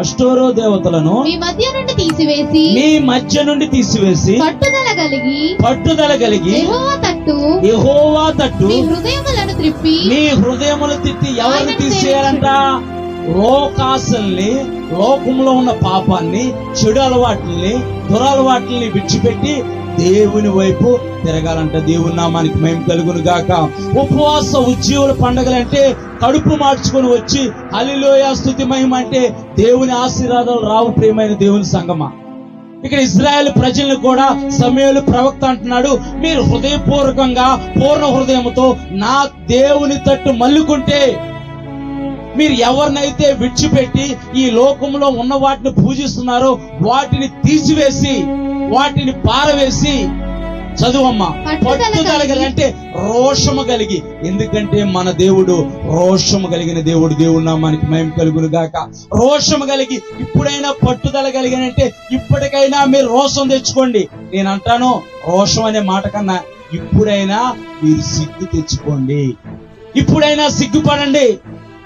అష్టోరో దేవతలను మీ మధ్య నుండి తీసివేసి మీ మధ్య నుండి తీసివేసి పట్టుదల కలిగి పట్టుదల కలిగి యెహోవా తట్టు యెహోవా తట్టు మీ హృదయములను త్రిప్పి మీ హృదయములు తిట్టి ఎవరిని తీసేయాలంట లోకాసల్ని లోకంలో ఉన్న పాపాన్ని చెడు అలవాట్లని దురలవాట్లని విడిచిపెట్టి దేవుని వైపు తిరగాలంట. దేవుని నామానికి మేము కలుగును గాక. ఉపవాస ఉద్యోగుల పండగలంటే కడుపు మార్చుకొని వచ్చి అలిలోయ స్థుతి మహిమ అంటే దేవుని ఆశీర్వాదాలు రావు ప్రియమైన దేవుని సంగమా. ఇక్కడ ఇజ్రాయెల్ ప్రజలను కూడా సమయాలు ప్రవక్త అంటున్నాడు మీరు హృదయపూర్వకంగా పూర్ణ హృదయంతో నా దేవుని తట్టు మల్లుకుంటే మీరు ఎవరినైతే విడిచిపెట్టి ఈ లోకంలో ఉన్న వాటిని పూజిస్తున్నారో వాటిని తీసివేసి వాటిని పారవేసి చదువమ్మా. పట్టుదల కలిగి. అంటే రోషము కలిగి. ఎందుకంటే మన దేవుడు రోషము కలిగిన దేవుడు. దేవుడు నామానికి మేము కలుగును గాక. రోషము కలిగి. ఇప్పుడైనా పట్టుదల కలిగిన అంటే ఇప్పటికైనా మీరు రోషం తెచ్చుకోండి. నేను అంటాను రోషం అనే మాట కన్నా ఇప్పుడైనా మీరు సిగ్గు తెచ్చుకోండి. ఇప్పుడైనా సిగ్గుపడండి.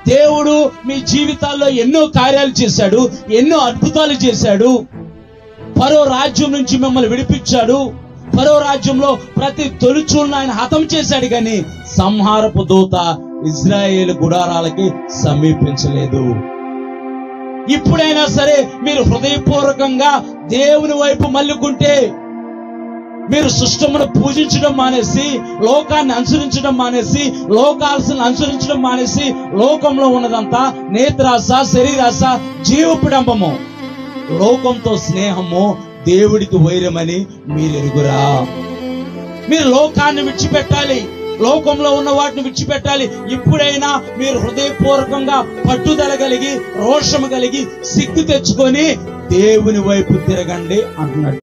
దేవుడు మీ జీవితాల్లో ఎన్నో కార్యాలు చేశాడు ఎన్నో అద్భుతాలు చేశాడు. పరో రాజ్యం నుంచి మిమ్మల్ని విడిపించాడు. పరో రాజ్యంలో ప్రతి తొలిచూలను ఆయన హతం చేశాడు కానీ సంహారపు దూత ఇజ్రాయేల్ గుడారాలకి సమీపించలేదు. ఇప్పుడైనా సరే మీరు హృదయపూర్వకంగా దేవుని వైపు మల్లుకుంటే మీరు సృష్టమును పూజించడం మానేసి లోకాన్ని అనుసరించడం మానేసి లోకాల్సిన అనుసరించడం మానేసి లోకంలో ఉన్నదంతా నేత్రాస శరీరాస జీవపిడంబము. లోకంతో స్నేహము దేవుడికి వైరమని మీరు ఎరుగురా మీరు లోకాన్ని విడిచిపెట్టాలి లోకంలో ఉన్న వాటిని విడిచిపెట్టాలి. ఇప్పుడైనా మీరు హృదయపూర్వకంగా పట్టుదల కలిగి రోషము కలిగి సిగ్గు తెచ్చుకొని దేవుని వైపు తిరగండి అంటున్నాడు.